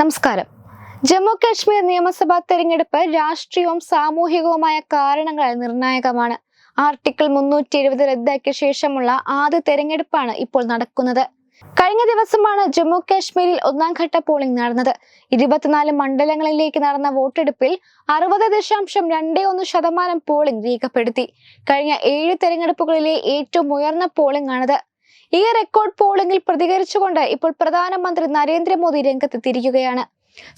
നമസ്കാരം. ജമ്മു കാശ്മീർ നിയമസഭാ തെരഞ്ഞെടുപ്പ് രാഷ്ട്രീയവും സാമൂഹികവുമായ കാരണങ്ങളാൽ നിർണായകമാണ്. ആർട്ടിക്കിൾ മുന്നൂറ്റി എഴുപത് റദ്ദാക്കിയ ശേഷമുള്ള ആദ്യ തെരഞ്ഞെടുപ്പാണ് ഇപ്പോൾ നടക്കുന്നത്. കഴിഞ്ഞ ദിവസമാണ് ജമ്മു കാശ്മീരിൽ ഒന്നാം ഘട്ട പോളിംഗ് നടന്നത്. ഇരുപത്തിനാല് മണ്ഡലങ്ങളിലേക്ക് നടന്ന വോട്ടെടുപ്പിൽ അറുപത് ദശാംശം രണ്ടേ ഒന്ന് ശതമാനം പോളിംഗ് രേഖപ്പെടുത്തി. കഴിഞ്ഞ ഏഴ് തെരഞ്ഞെടുപ്പുകളിലെ ഏറ്റവും ഉയർന്ന പോളിംഗ് ആണിത് ഈ റെക്കോർഡ് പോളിംഗിൽ പ്രതികരിച്ചുകൊണ്ട് ഇപ്പോൾ പ്രധാനമന്ത്രി നരേന്ദ്രമോദി രംഗത്തെത്തിയിരിക്കുകയാണ്.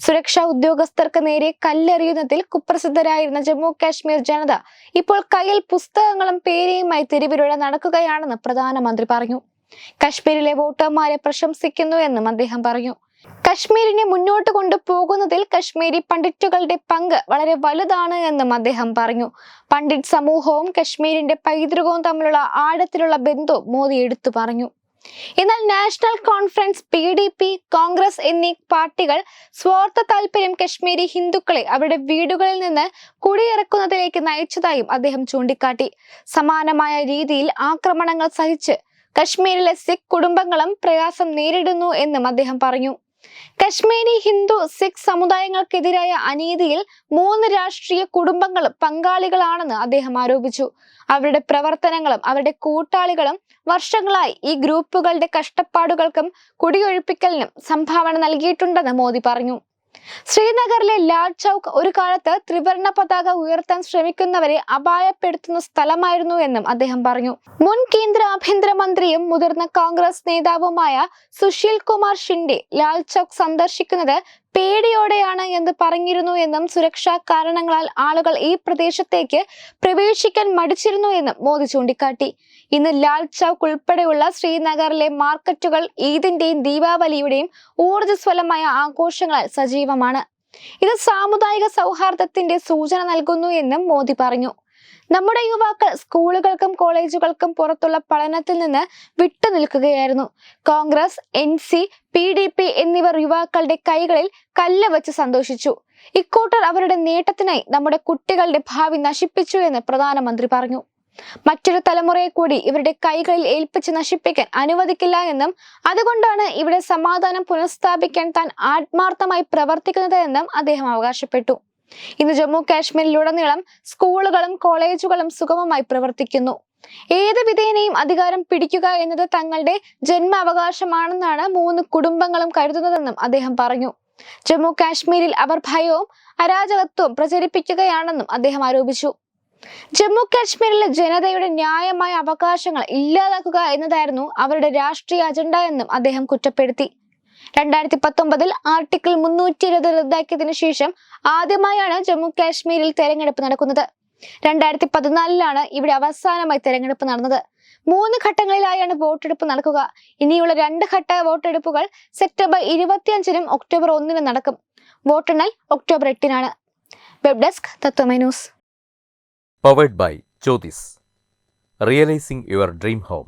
സുരക്ഷാ ഉദ്യോഗസ്ഥർക്ക് നേരെ കല്ലെറിയുന്നതിൽ കുപ്രസിദ്ധരായിരുന്ന ജമ്മു കാശ്മീർ ജനത ഇപ്പോൾ കയ്യിൽ പുസ്തകങ്ങളും പേരയുമായി തെരുവിലൂടെ നടക്കുകയാണെന്ന് പ്രധാനമന്ത്രി പറഞ്ഞു. കശ്മീരിലെ വോട്ടർമാരെ പ്രശംസിക്കുന്നു എന്നും അദ്ദേഹം പറഞ്ഞു. കശ്മീരിനെ മുന്നോട്ട് കൊണ്ടുപോകുന്നതിൽ കശ്മീരി പണ്ഡിറ്റുകളുടെ പങ്ക് വളരെ വലുതാണ് എന്നും അദ്ദേഹം പറഞ്ഞു. പണ്ഡിറ്റ് സമൂഹവും കശ്മീരിന്റെ പൈതൃകവും തമ്മിലുള്ള ആഴത്തിലുള്ള ബന്ധവും മോദി എടുത്തു പറഞ്ഞു. എന്നാൽ National Conference P D P Congress എന്നീ പാർട്ടികൾ സ്വാർത്ഥ താല്പര്യം കശ്മീരി ഹിന്ദുക്കളെ അവരുടെ വീടുകളിൽ നിന്ന് കുടിയിറക്കുന്നതിലേക്ക് നയിച്ചതായും അദ്ദേഹം ചൂണ്ടിക്കാട്ടി. സമാനമായ രീതിയിൽ ആക്രമണങ്ങൾ സഹിച്ച് കശ്മീരിലെ സിഖ് കുടുംബങ്ങളും പ്രയാസം നേരിടുന്നു എന്നും അദ്ദേഹം പറഞ്ഞു. കശ്മീരി ഹിന്ദു സിഖ് സമുദായങ്ങൾക്കെതിരായ അനീതിയിൽ മൂന്ന് രാഷ്ട്രീയ കുടുംബങ്ങളും പങ്കാളികളാണെന്ന് അദ്ദേഹം ആരോപിച്ചു. അവരുടെ പ്രവർത്തനങ്ങളും അവരുടെ കൂട്ടാളികളും വർഷങ്ങളായി ഈ ഗ്രൂപ്പുകളുടെ കഷ്ടപ്പാടുകൾക്കും കുടിയൊഴിപ്പിക്കലിനും സംഭാവന നൽകിയിട്ടുണ്ടെന്ന് മോദി പറഞ്ഞു. ശ്രീനഗറിലെ ലാൽ ചൌക്ക് ഒരു കാലത്ത് ത്രിവർണ പതാക ഉയർത്താൻ ശ്രമിക്കുന്നവരെ അപായപ്പെടുത്തുന്ന സ്ഥലമായിരുന്നു എന്നും അദ്ദേഹം പറഞ്ഞു. മുൻ കേന്ദ്ര ആഭ്യന്തരമന്ത്രിയും മുതിർന്ന കോൺഗ്രസ് നേതാവുമായ സുശീൽ കുമാർ ഷിൻഡെ ലാൽ ചൌക്ക് സന്ദർശിക്കുന്നത് പേടിയോടെയാണ് എന്ന് പറഞ്ഞിരുന്നു എന്നും സുരക്ഷാ കാരണങ്ങളാൽ ആളുകൾ ഈ പ്രദേശത്തേക്ക് പ്രവേശിക്കാൻ മടിച്ചിരുന്നു എന്നും മോദി ചൂണ്ടിക്കാട്ടി. ഇന്ന് ലാൽ ചൌക്ക് ഉൾപ്പെടെയുള്ള ശ്രീനഗറിലെ മാർക്കറ്റുകൾ ഈദിന്റെയും ദീപാവലിയുടെയും ഊർജസ്വലമായ ആഘോഷങ്ങളാൽ സജീവമാണ്. ഇത് സാമുദായിക സൗഹാർദ്ദത്തിന്റെ സൂചന നൽകുന്നു എന്നും മോദി പറഞ്ഞു. നമ്മുടെ യുവാക്കൾ സ്കൂളുകൾക്കും കോളേജുകൾക്കും പുറത്തുള്ള പഠനത്തിൽ നിന്ന് വിട്ടുനിൽക്കുകയായിരുന്നു Congress N C P D P എന്നിവർ യുവാക്കളുടെ കൈകളിൽ കല്ല് വെച്ച് സന്തോഷിച്ചു. ഇക്കൂട്ടർ അവരുടെ നേട്ടത്തിനായി നമ്മുടെ കുട്ടികളുടെ ഭാവി നശിപ്പിച്ചു എന്ന് പ്രധാനമന്ത്രി പറഞ്ഞു. മറ്റൊരു തലമുറയെ കൂടി ഇവരുടെ കൈകളിൽ ഏൽപ്പിച്ച് നശിപ്പിക്കാൻ അനുവദിക്കില്ല എന്നും അതുകൊണ്ടാണ് ഇവിടെ സമാധാനം പുനഃസ്ഥാപിക്കാൻ താൻ ആത്മാർത്ഥമായി പ്രവർത്തിക്കുന്നത് എന്നും അദ്ദേഹം അവകാശപ്പെട്ടു. ഇന്ന് ജമ്മു കാശ്മീരിലുടനീളം സ്കൂളുകളും കോളേജുകളും സുഗമമായി പ്രവർത്തിക്കുന്നു. ഏത് വിധേനയും അധികാരം പിടിക്കുക എന്നത് തങ്ങളുടെ ജന്മാവകാശമാണെന്നാണ് മൂന്ന് കുടുംബങ്ങളും കരുതുന്നതെന്നും അദ്ദേഹം പറഞ്ഞു. ജമ്മു കാശ്മീരിൽ അവർ ഭയവും അരാജകത്വവും പ്രചരിപ്പിക്കുകയാണെന്നും അദ്ദേഹം ആരോപിച്ചു. ജമ്മു കാശ്മീരിലെ ജനതയുടെ ന്യായമായ അവകാശങ്ങൾ ഇല്ലാതാക്കുക എന്നതായിരുന്നു അവരുടെ രാഷ്ട്രീയ അജണ്ട എന്നും അദ്ദേഹം കുറ്റപ്പെടുത്തി. രണ്ടായിരത്തി പത്തൊമ്പതിൽ ആർട്ടിക്കിൾ മുന്നൂറ്റി ഇരുപത് റദ്ദാക്കിയതിനു ശേഷം ആദ്യമായാണ് ജമ്മു കാശ്മീരിൽ തെരഞ്ഞെടുപ്പ് നടക്കുന്നത്. രണ്ടായിരത്തി പതിനാലിലാണ് ഇവിടെ അവസാനമായി തെരഞ്ഞെടുപ്പ് നടന്നത്. മൂന്ന് ഘട്ടങ്ങളിലായാണ് വോട്ടെടുപ്പ് നടക്കുക. ഇനിയുള്ള രണ്ട് ഘട്ട വോട്ടെടുപ്പുകൾ സെപ്റ്റംബർ ഇരുപത്തിയഞ്ചിനും ഒക്ടോബർ ഒന്നിനും നടക്കും. വോട്ടെണ്ണൽ ഒക്ടോബർ എട്ടിനാണ്. Web desk Tatwamayi News. By realising your dream home